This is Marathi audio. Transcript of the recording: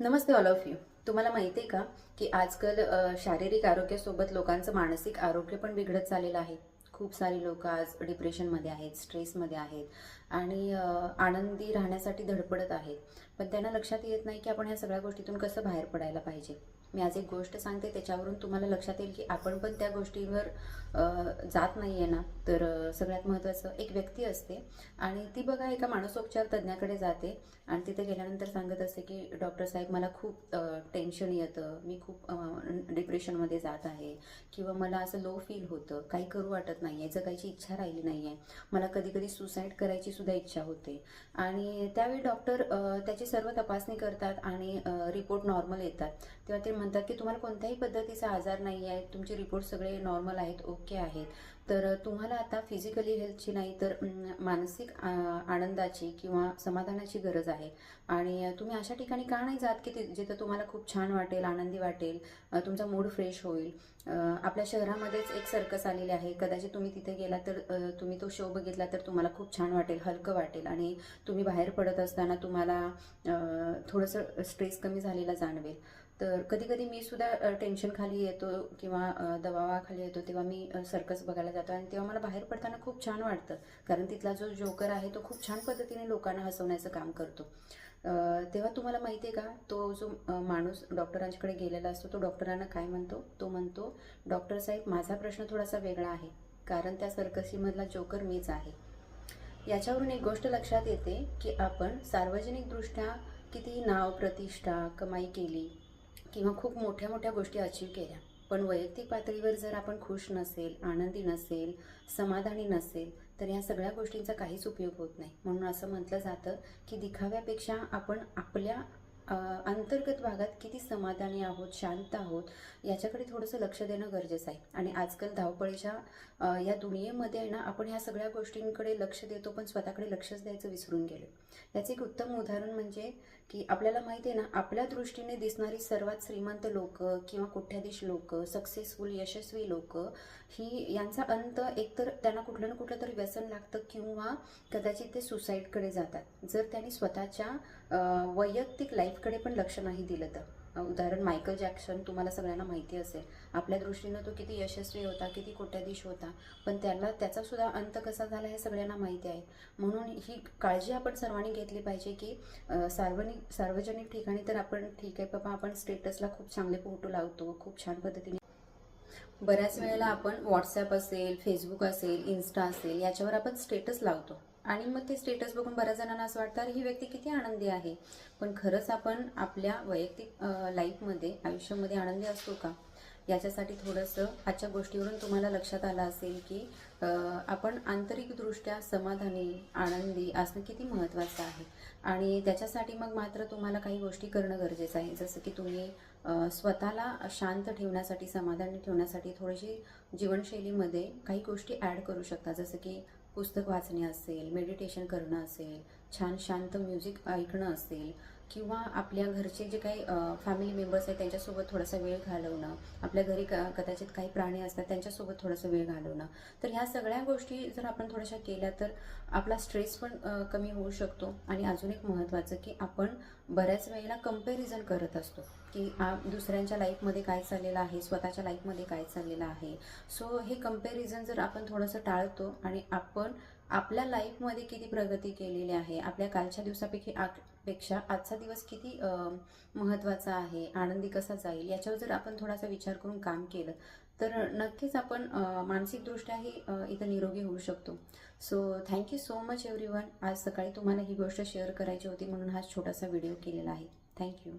नमस्ते ऑल ऑफ यू तुम्हाला माहिती आहे का की आजकाल शारीरिक आरोग्यासोबत लोकांचं मानसिक आरोग्य पण बिघडत चाललेलं आहे. खूप सारी लोक आज डिप्रेशनमध्ये आहेत स्ट्रेसमध्ये आहेत आणि आनंदी राहण्यासाठी धडपडत आहेत. पण त्यांना लक्षात येत नाही की आपण ह्या सगळ्या गोष्टीतून कसं बाहेर पडायला पाहिजे. मी आज एक गोष्ट सांगते त्याच्यावरून तुम्हाला लक्षात येईल की आपण पण त्या गोष्टीवर जात नाही आहे ना. तर सगळ्यात महत्त्वाचं एक व्यक्ती असते आणि ती बघा एका मानसोपचार तज्ज्ञाकडे जाते आणि तिथे गेल्यानंतर सांगत असते की डॉक्टर साहेब मला खूप टेन्शन येतं. मी खूप डिप्रेशनमध्ये जात आहे किंवा मला असं लो फील होतं. काही करू वाटत नाही नाही आहे जगायची इच्छा राहिली नाही आहे मला कधी कधी सुसाईड करायची सुद्धा इच्छा होते. आणि त्यावेळी डॉक्टर त्याची सर्व तपासणी करतात आणि रिपोर्ट नॉर्मल येतात. तेव्हा ते म्हणतात की तुम्हाला कोणत्याही पद्धतीचा आजार नाही आहे तुमचे रिपोर्ट सगळे नॉर्मल आहेत ओके आहेत. तर तुम्हाला आता फिजिकली हेल्थची नाही तर मानसिक आ, आनंदाची किंवा समाधानाची गरज आहे. आणि तुम्ही अशा ठिकाणी का नाही जात की जिथं तुम्हाला खूप छान वाटेल आनंदी वाटेल तुमचा मूड फ्रेश होईल? आपल्या शहरामध्येच एक सर्कस आलेली आहे. कदाचित तुम्ही तिथे गेला तर तुम्ही तो शो बघितला तर तुम्हाला खूप छान वाटेल हलकं वाटेल. आणि तुम्ही बाहेर पडत असताना तुम्हाला थोडंसं स्ट्रेस कमी झालेला जाणवेल. तर कधी कधी मी सुद्धा टेन्शन खाली येतो किंवा दबावाखाली येतो तेव्हा मी सर्कस बघायला जातो आणि तेव्हा मला बाहेर पडताना खूप छान वाटतं. कारण तिथला जो जोकर आहे तो खूप छान पद्धतीने लोकांना हसवण्याचं काम करतो. तेव्हा तुम्हाला माहिती आहे का? तो जो माणूस डॉक्टरांच्याकडे गेलेला असतो तो डॉक्टरांना काय म्हणतो? तो म्हणतो डॉक्टर साहेब माझा प्रश्न थोडासा वेगळा आहे. कारण त्या सर्कसीमधला जोकर मीच आहे. याच्यावरून एक गोष्ट लक्षात येते की आपण सार्वजनिकदृष्ट्या किती नाव प्रतिष्ठा कमाई केली किंवा खूप मोठ्या मोठ्या गोष्टी अचीव केल्या. पण वैयक्तिक पातळीवर जर आपण खुश नसेल आनंदी नसेल समाधानी नसेल तर या सगळ्या गोष्टींचा काहीच उपयोग होत नाही. म्हणून असं म्हटलं जातं की दिखाव्यापेक्षा आपण आपल्या अंतर्गत भागात किती समाधानी आहोत शांत आहोत याच्याकडे थोडंसं लक्ष देणं गरजेचं आहे. आणि आजकाल धावपळीच्या या दुनियेमध्ये आहे ना आपण ह्या सगळ्या गोष्टींकडे लक्ष देतो पण स्वतःकडे लक्षच द्यायचं विसरून गेलो. याचं एक उत्तम उदाहरण म्हणजे की आपल्याला माहिती आहे ना आपल्या दृष्टीने दिसणारी सर्वात श्रीमंत लोक किंवा कुठ्याधीश लोक सक्सेसफुल यशस्वी लोक ही यांचा अंत एकतर त्यांना कुठलं ना कुठलं तरी व्यसन लागतं किंवा कदाचित ते सुसाईडकडे जातात. जर त्यांनी स्वतःच्या वैयक्तिक लाईफ लाईफकडे पण लक्ष नाही दिलं तर. उदाहरण मायकल जॅक्सन तुम्हाला सगळ्यांना माहिती असेल. आपल्या दृष्टीनं तो किती यशस्वी होता किती कोट्याधीश होता. पण त्याला त्याचासुद्धा अंत कसा झाला हे सगळ्यांना माहिती आहे. म्हणून ही काळजी आपण सर्वांनी घेतली पाहिजे की सार्वजनिक सार्वजनिक ठिकाणी तर आपण ठीक आहे बाबा आपण स्टेटसला खूप चांगले फोटो लावतो खूप छान पद्धतीने. बऱ्याच वेळेला आपण व्हॉट्सॲप असेल फेसबुक असेल इन्स्टा असेल याच्यावर आपण स्टेटस लावतो. आणि मग ते स्टेटस बघून बऱ्याच जणांना असं वाटतं अरे ही व्यक्ती किती आनंदी आहे. पण खरंच आपण आपल्या वैयक्तिक लाईफमध्ये आयुष्यामध्ये आनंदी असतो का? याच्यासाठी थोडंसं आजच्या गोष्टीवरून तुम्हाला लक्षात आलं असेल की आपण आंतरिकदृष्ट्या समाधानी आनंदी असणं किती महत्त्वाचं आहे. आणि त्याच्यासाठी मग मात्र तुम्हाला काही गोष्टी करणं गरजेचं आहे. जसं की तुम्ही स्वतःला शांत ठेवण्यासाठी समाधानी ठेवण्यासाठी थोडीशी जीवनशैलीमध्ये काही गोष्टी ॲड करू शकता. जसं की पुस्तक वाचणे असेल मेडिटेशन करणं असेल छान शांत म्युझिक ऐकणं असेल किंवा आपल्या घरचे जे काही फॅमिली मेंबर्स आहेत त्यांच्यासोबत थोडासा वेळ घालवणं आपल्या घरी क कदाचित काही प्राणी असतात त्यांच्यासोबत थोडासा वेळ घालवणं तर ह्या सगळ्या गोष्टी जर आपण थोड्याशा केल्या तर आपला स्ट्रेस पण कमी होऊ शकतो. आणि अजून एक महत्त्वाचं की आपण बऱ्याच वेळेला कंपॅरिझन करत असतो की दुसऱ्यांच्या लाईफमध्ये काय चाललेलं आहे स्वतःच्या लाईफमध्ये काय चाललेलं आहे. सो हे कंपॅरिझन जर आपण थोडंसं टाळतो आणि आपण आपल्या लाईफमध्ये किती प्रगती केलेली आहे? आपल्या कालच्या दिवसापैकी पेक्षा आजचा दिवस किती महत्त्वाचा आहे? आनंदी कसा जाईल? याच्यावर जर आपण थोडासा विचार करून काम केलं तर नक्कीच आपण मानसिकदृष्ट्याही इथं निरोगी होऊ शकतो. So thank you so much everyone आज सकाळी तुम्हाला ही गोष्ट शेअर करायची होती म्हणून हा छोटासा व्हिडिओ केलेला आहे. थँक्यू